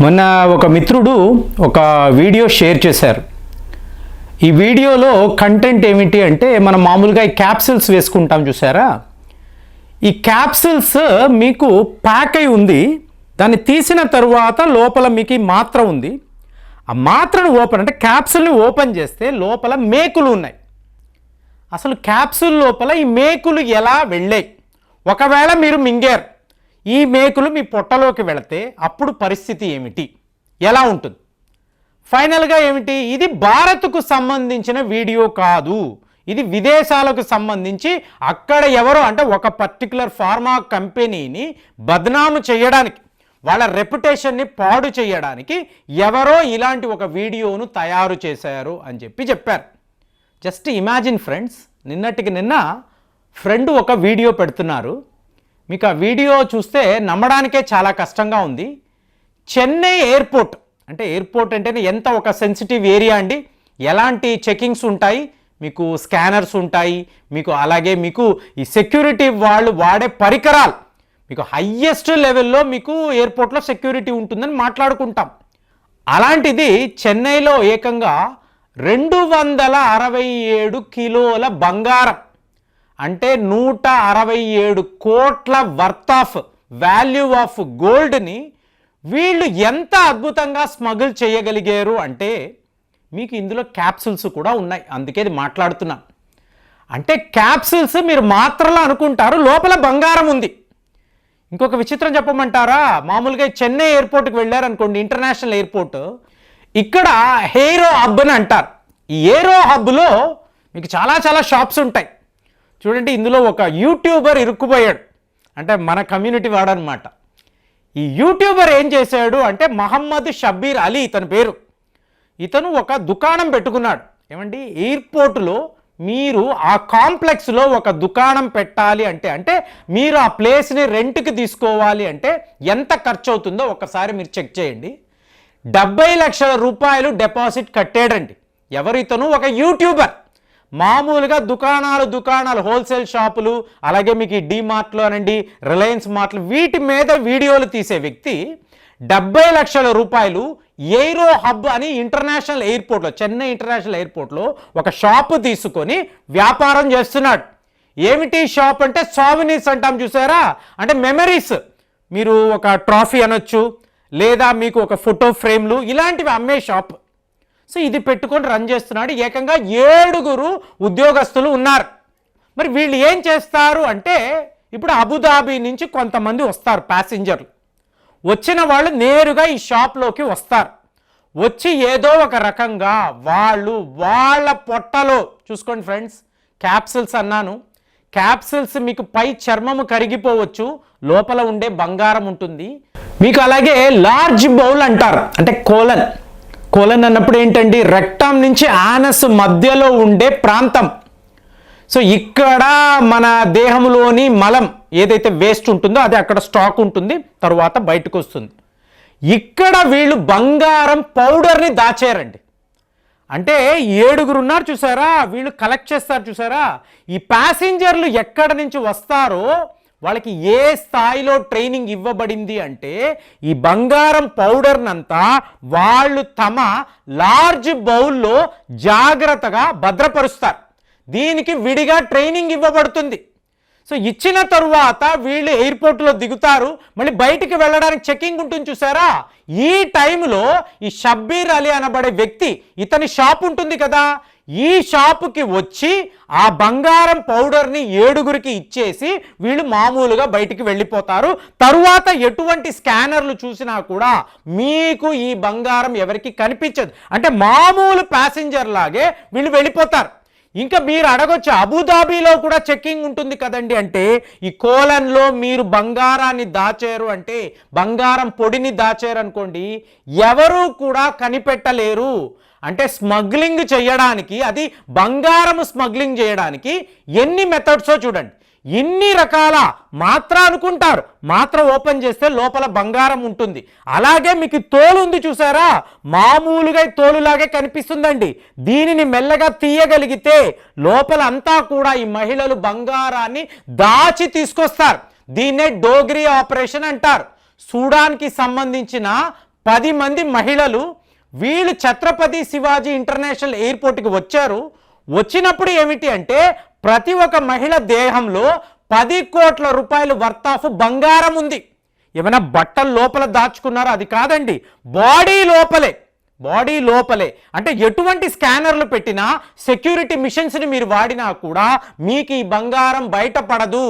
మొన్న ఒక మిత్రుడు ఒక వీడియో షేర్ చేశారు. ఈ వీడియోలో కంటెంట్ ఏమిటి అంటే మనం మామూలుగా ఈ క్యాప్సిల్స్ వేసుకుంటాం చూసారా? ఈ క్యాప్సిల్స్ మీకు ప్యాక్ అయి ఉంది దాన్ని తీసిన తరువాత లోపల మీకు ఈ మాత్ర ఉంది. ఆ మాత్రను ఓపెన్ అంటే క్యాప్సిల్ని ఓపెన్ చేస్తే లోపల మేకులు ఉన్నాయి. అసలు క్యాప్సిల్ లోపల ఈ మేకులు ఎలా వెళ్ళాయి? ఒకవేళ మీరు మింగారు ఈ మేకులు మీ పొట్టలోకి వెళితే అప్పుడు పరిస్థితి ఏమిటి? ఎలా ఉంటుంది? ఫైనల్గా ఏమిటి? ఇది భారత్కు సంబంధించిన వీడియో కాదు. ఇది విదేశాలకు సంబంధించి అక్కడ ఎవరో అంటే ఒక పర్టికులర్ ఫార్మా కంపెనీని బద్నాము చేయడానికి వాళ్ళ రెప్యుటేషన్ని పాడు చేయడానికి ఎవరో ఇలాంటి ఒక వీడియోను తయారు చేశారు అని చెప్పి చెప్పారు. జస్ట్ ఇమాజిన్ ఫ్రెండ్స్ నిన్నటికి నిన్న ఫ్రెండ్ ఒక వీడియో పెడుతున్నారు. మీకు ఆ వీడియో చూస్తే నమ్మడానికే చాలా కష్టంగా ఉంది. చెన్నై ఎయిర్పోర్ట్ అంటే ఎయిర్పోర్ట్ అంటేనే ఎంత ఒక సెన్సిటివ్ ఏరియా అండి. ఎలాంటి చెకింగ్స్ ఉంటాయి? మీకు స్కానర్స్ ఉంటాయి. మీకు అలాగే మీకు ఈ సెక్యూరిటీ వాళ్ళు వాడే పరికరాలు. మీకు హయ్యెస్ట్ లెవెల్లో మీకు ఎయిర్పోర్ట్లో సెక్యూరిటీ ఉంటుందని మాట్లాడుకుంటాం. అలాంటిది చెన్నైలో ఏకంగా రెండు వందల అరవై ఏడు కిలోల బంగారం అంటే నూట అరవై ఏడు కోట్ల వర్త్ ఆఫ్ వాల్యూ ఆఫ్ గోల్డ్ని వీళ్ళు ఎంత అద్భుతంగా స్మగుల్ చేయగలిగారు అంటే మీకు ఇందులో క్యాప్సూల్స్ కూడా ఉన్నాయి. అందుకే మాట్లాడుతున్నా. అంటే క్యాప్సూల్స్ మీరు మాత్రలో అనుకుంటారు లోపల బంగారం ఉంది. ఇంకొక విచిత్రం చెప్పమంటారా? మామూలుగా చెన్నై ఎయిర్పోర్ట్కి వెళ్ళారనుకోండి ఇంటర్నేషనల్ ఎయిర్పోర్ట్ ఇక్కడ హెయిరో హబ్ అని అంటారు. ఈ ఏరో హబ్లో మీకు చాలా చాలా షాప్స్ ఉంటాయి. చూడండి ఇందులో ఒక యూట్యూబర్ ఇరుక్కుపోయాడు. అంటే మన కమ్యూనిటీ వాడనమాట. ఈ యూట్యూబర్ ఏం చేశాడు అంటే మహమ్మద్ షబ్బీర్ అలీ ఇతని పేరు. ఇతను ఒక దుకాణం పెట్టుకున్నాడు. ఏమండి? ఎయిర్పోర్టులో మీరు ఆ కాంప్లెక్స్లో ఒక దుకాణం పెట్టాలి అంటే అంటే మీరు ఆ ప్లేస్ని రెంట్కి తీసుకోవాలి అంటే ఎంత ఖర్చు అవుతుందో ఒకసారి మీరు చెక్ చేయండి. డెబ్బై లక్షల రూపాయలు డిపాజిట్ కట్టాడండి. ఎవరు ఇతను ఒక యూట్యూబర్. మామూలుగా దుకాణాలు దుకాణాలు హోల్సేల్ షాపులు అలాగే మీకు ఈ డీమార్ట్లో అనండి రిలయన్స్ మార్ట్లు వీటి మీద వీడియోలు తీసే వ్యక్తి డెబ్బై లక్షల రూపాయలు ఎయిరో హబ్ అని ఇంటర్నేషనల్ ఎయిర్పోర్ట్లో చెన్నై ఇంటర్నేషనల్ ఎయిర్పోర్ట్లో ఒక షాపు తీసుకొని వ్యాపారం చేస్తున్నాడు. ఏమిటి షాప్ అంటే సావినీస్ అంటాం చూసారా? అంటే మెమరీస్ మీరు ఒక ట్రాఫీ అనొచ్చు లేదా మీకు ఒక ఫోటో ఫ్రేమ్లు ఇలాంటివి అమ్మే షాప్ సో ఇది పెట్టుకొని రన్ చేస్తున్నాడు. ఏకంగా ఏడుగురు ఉద్యోగస్తులు ఉన్నారు. మరి వీళ్ళు ఏం చేస్తారు అంటే ఇప్పుడు అబుదాబీ నుంచి కొంతమంది వస్తారు ప్యాసింజర్లు. వచ్చిన వాళ్ళు నేరుగా ఈ షాప్లోకి వస్తారు. వచ్చి ఏదో ఒక రకంగా వాళ్ళు వాళ్ళ పొట్టలో చూసుకోండి ఫ్రెండ్స్ క్యాప్సిల్స్ అన్నాను. క్యాప్సిల్స్ మీకు పై చర్మము కరిగిపోవచ్చు లోపల ఉండే బంగారం ఉంటుంది. మీకు అలాగే లార్జ్ బౌల్ అంటారు అంటే కోలన్. కోలన్ అన్నప్పుడు ఏంటండి? రెక్టం నుంచి ఆనస్ మధ్యలో ఉండే ప్రాంతం. సో ఇక్కడ మన దేహంలోని మలం ఏదైతే వేస్ట్ ఉంటుందో అది అక్కడ స్టాక్ ఉంటుంది తర్వాత బయటకు వస్తుంది. ఇక్కడ వీళ్ళు బంగారం పౌడర్ని దాచారండి. అంటే ఏడుగురు ఉన్నారు చూసారా? వీళ్ళు కలెక్ట్ చేస్తారు చూసారా? ఈ ప్యాసింజర్లు ఎక్కడ నుంచి వస్తారో వాళ్ళకి ఏ స్థాయిలో ట్రైనింగ్ ఇవ్వబడింది అంటే ఈ బంగారం పౌడర్నంతా వాళ్ళు తమ లార్జ్ బౌల్లో జాగ్రత్తగా భద్రపరుస్తారు. దీనికి విడిగా ట్రైనింగ్ ఇవ్వబడుతుంది. సో ఇచ్చిన తరువాత వీళ్ళు ఎయిర్పోర్ట్లో దిగుతారు. మళ్ళీ బయటికి వెళ్ళడానికి చెకింగ్ ఉంటుంది చూసారా? ఈ టైంలో ఈ షబ్బీర్ అలీ అనబడే వ్యక్తి ఇతని షాప్ ఉంటుంది కదా. ఈ షాపుకి వచ్చి ఆ బంగారం పౌడర్ని ఏడుగురికి ఇచ్చేసి వీళ్ళు మామూలుగా బయటికి వెళ్ళిపోతారు. తరువాత ఎటువంటి స్కానర్లు చూసినా కూడా మీకు ఈ బంగారం ఎవరికి కనిపించదు. అంటే మామూలు ప్యాసింజర్ లాగే వీళ్ళు వెళ్ళిపోతారు. ఇంకా మీరు అడగొచ్చు అబుదాబీలో కూడా చెక్కింగ్ ఉంటుంది కదండి అంటే ఈ కోలన్లో మీరు బంగారాన్ని దాచారు అంటే బంగారం పొడిని దాచారు అనుకోండి ఎవరూ కూడా కనిపెట్టలేరు. అంటే స్మగ్లింగ్ చేయడానికి అది బంగారం స్మగ్లింగ్ చేయడానికి ఎన్ని మెథడ్సో చూడండి. ఇన్ని రకాల మాత్ర అనుకుంటారు. మాత్ర ఓపెన్ చేస్తే లోపల బంగారం ఉంటుంది. అలాగే మీకు తోలు ఉంది చూసారా? మామూలుగా తోలులాగే కనిపిస్తుందండి. దీనిని మెల్లగా తీయగలిగితే లోపల అంతా కూడా ఈ మహిళలు బంగారాన్ని దాచి తీసుకొస్తారు. దీన్నే డోగ్రీ ఆపరేషన్ అంటారు. సూడాన్కి సంబంధించిన పది మంది మహిళలు వీళ్ళు ఛత్రపతి శివాజీ ఇంటర్నేషనల్ ఎయిర్పోర్ట్కి వచ్చారు. వచ్చినప్పుడు ఏమిటి అంటే ప్రతి ఒక్క మహిళ దేహంలో పది కోట్ల రూపాయలు వర్త్ ఆఫ్ బంగారం ఉంది. ఏమైనా బట్టల లోపల దాచుకున్నారో? అది కాదండి. బాడీ లోపలే. బాడీ లోపలే. అంటే ఎటువంటి స్కానర్లు పెట్టినా సెక్యూరిటీ మిషన్స్ని మీరు వాడినా కూడా మీకు ఈ బంగారం బయటపడదు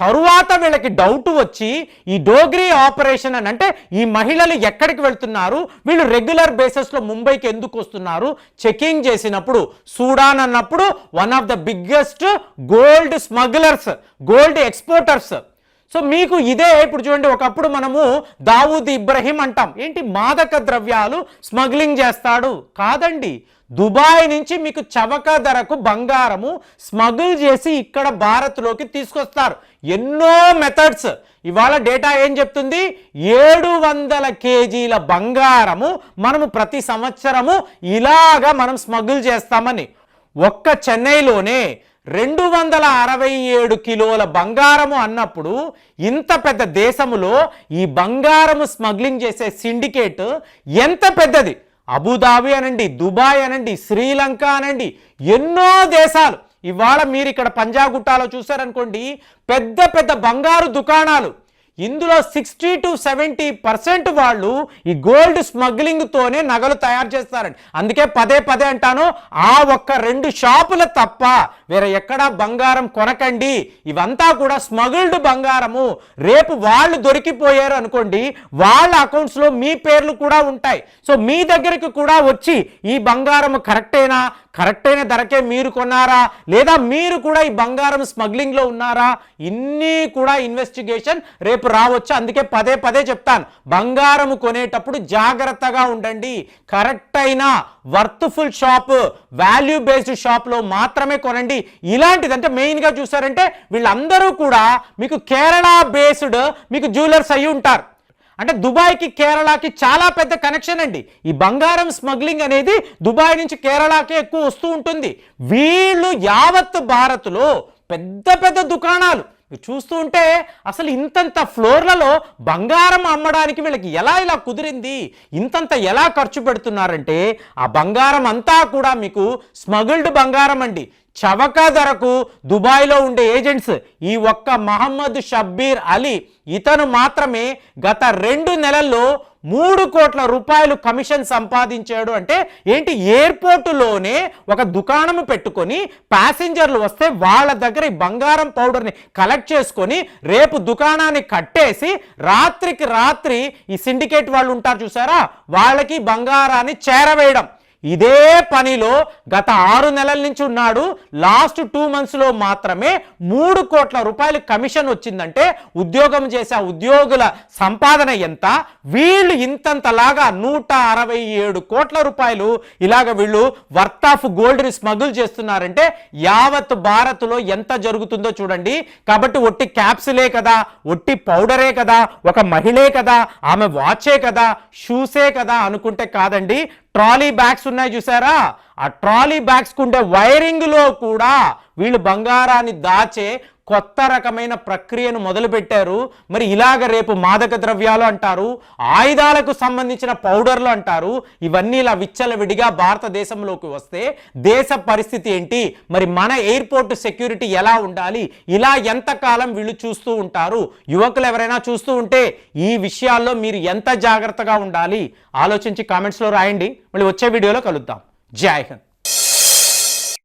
తరువాత వీళ్ళకి డౌట్ వచ్చి ఈ డోగ్రీ ఆపరేషన్ అని అంటే ఈ మహిళలు ఎక్కడికి వెళ్తున్నారు? వీళ్ళు రెగ్యులర్ బేసిస్లో ముంబైకి ఎందుకు వస్తున్నారు? చెకింగ్ చేసినప్పుడు సూడాన్ అన్నప్పుడు one of the biggest gold smugglers gold exporters so మీకు ఇదే ఇప్పుడు చూడండి ఒకప్పుడు మనము దావూద్ ఇబ్రహీం అంటాం. ఏంటి? మాదక ద్రవ్యాలు స్మగ్లింగ్ చేస్తాడు. కాదండి. దుబాయ్ నుంచి మీకు చవక ధరకు బంగారము స్మగుల్ చేసి ఇక్కడ భారత్లోకి తీసుకొస్తారు. ఎన్నో మెథడ్స్ ఇవాళ డేటా ఏం చెప్తుంది? ఏడు వందల కేజీల బంగారము మనము ప్రతి సంవత్సరము ఇలాగా మనం స్మగుల్ చేస్తామని. ఒక్క చెన్నైలోనే రెండు వందల అరవై ఏడు కిలోల బంగారము అన్నప్పుడు ఇంత పెద్ద దేశములో ఈ బంగారము స్మగ్లింగ్ చేసే సిండికేట్ ఎంత పెద్దది? అబుదాబి అనండి దుబాయ్ అనండి శ్రీలంక అనండి ఎన్నో దేశాలు. ఇవాళ మీరు ఇక్కడ పంజాగుట్టాలో చూసారనుకోండి పెద్ద పెద్ద బంగారు దుకాణాలు. ఇందులో సిక్స్టీ టు సెవెంటీ పర్సెంట్ వాళ్ళు ఈ గోల్డ్ స్మగ్లింగ్తోనే నగలు తయారు చేస్తారండి. అందుకే పదే పదే అంటాను ఆ ఒక్క రెండు షాపుల తప్ప వేరే ఎక్కడా బంగారం కొనకండి. ఇవంతా కూడా స్మగుల్డ్ బంగారము. రేపు వాళ్ళు దొరికిపోయారు అనుకోండి వాళ్ళ అకౌంట్స్లో మీ పేర్లు కూడా ఉంటాయి. సో మీ దగ్గరికి కూడా వచ్చి ఈ బంగారం కరెక్టేనా కరెక్ట్ అయిన ధరకే మీరు కొన్నారా? లేదా మీరు కూడా ఈ బంగారం స్మగ్లింగ్లో ఉన్నారా? ఇన్ని కూడా ఇన్వెస్టిగేషన్ రేపు రావచ్చు? అందుకే పదే పదే చెప్తాను. బంగారం కొనేటప్పుడు జాగ్రత్తగా ఉండండి. కరెక్ట్ అయిన వర్త్ఫుల్ షాప్ వాల్యూ బేస్డ్ షాప్లో మాత్రమే కొనండి. ఇలాంటిది అంటే మెయిన్గా చూసారంటే వీళ్ళందరూ కూడా మీకు కేరళ బేస్డ్ మీకు జ్యువెలర్స్ అయి ఉంటారు. అంటే దుబాయ్కి కేరళకి చాలా పెద్ద కనెక్షన్ అండి. ఈ బంగారం స్మగ్లింగ్ అనేది దుబాయ్ నుంచి కేరళకి ఎక్కువ వస్తూ ఉంటుంది. వీళ్ళు యావత్ భారత్లో పెద్ద పెద్ద దుకాణాలు. చూస్తూ ఉంటే అసలు ఇంతంత ఫ్లోర్లలో బంగారం అమ్మడానికి వీళ్ళకి ఎలా ఇలా కుదిరింది? ఇంతంత ఎలా ఖర్చు పెడుతున్నారంటే ఆ బంగారం అంతా కూడా మీకు స్మగుల్డ్ బంగారం అండి. చవక ధరకు దుబాయ్లో ఉండే ఏజెంట్స్ ఈ ఒక్క మహమ్మద్ షబ్బీర్ అలీ ఇతను మాత్రమే గత రెండు నెలల్లో మూడు కోట్ల రూపాయలు కమిషన్ సంపాదించాడు. అంటే ఏంటి? ఎయిర్పోర్టులోనే ఒక దుకాణం పెట్టుకొని ప్యాసింజర్లు వస్తే వాళ్ళ దగ్గర ఈ బంగారం పౌడర్ని కలెక్ట్ చేసుకొని రేపు దుకాణాన్ని కట్టేసి రాత్రికి రాత్రి ఈ సిండికేట్ వాళ్ళు ఉంటారు చూసారా? వాళ్ళకి బంగారాన్ని చేరవేయడం. ఇదే పనిలో గత ఆరు నెలల నుంచి ఉన్నాడు. లాస్ట్ టూ మంత్స్లో మాత్రమే మూడు కోట్ల రూపాయలు కమిషన్ వచ్చిందంటే ఉద్యోగం చేసే ఉద్యోగుల సంపాదన ఎంత? వీళ్ళు ఇంతంతలాగా నూట అరవై ఏడు కోట్ల రూపాయలు ఇలాగ వీళ్ళు వర్త్ ఆఫ్ గోల్డ్ని స్మగుల్ చేస్తున్నారంటే యావత్ భారత్లో ఎంత జరుగుతుందో చూడండి. కాబట్టి ఒట్టి క్యాప్సులే కదా ఒట్టి పౌడరే కదా ఒక మహిళే కదా ఆమె వాచే కదా షూసే కదా అనుకుంటే కాదండి. ట్రాలీ బ్యాగ్స్ ఉన్నాయి చూసారా? ఆ ట్రాలీ బ్యాగ్స్ కుండే వైరింగ్లో కూడా వీళ్ళు బంగారాన్ని దాచే కొత్త రకమైన ప్రక్రియను మొదలుపెట్టారు. మరి ఇలాగ రేపు మాదక ద్రవ్యాలు అంటారు ఆయుధాలకు సంబంధించిన పౌడర్లు అంటారు. ఇవన్నీ ఇలా విచ్చలవిడిగా భారతదేశంలోకి వస్తే దేశ పరిస్థితి ఏంటి? మరి మన ఎయిర్పోర్ట్ సెక్యూరిటీ ఎలా ఉండాలి? ఇలా ఎంతకాలం వీళ్ళు చూస్తూ ఉంటారు? యువకులు ఎవరైనా చూస్తూ ఉంటే ఈ విషయాల్లో మీరు ఎంత జాగ్రత్తగా ఉండాలి? ఆలోచించి కామెంట్స్లో రాయండి. మళ్ళీ వచ్చే వీడియోలో కలుద్దాం. జై హింద్.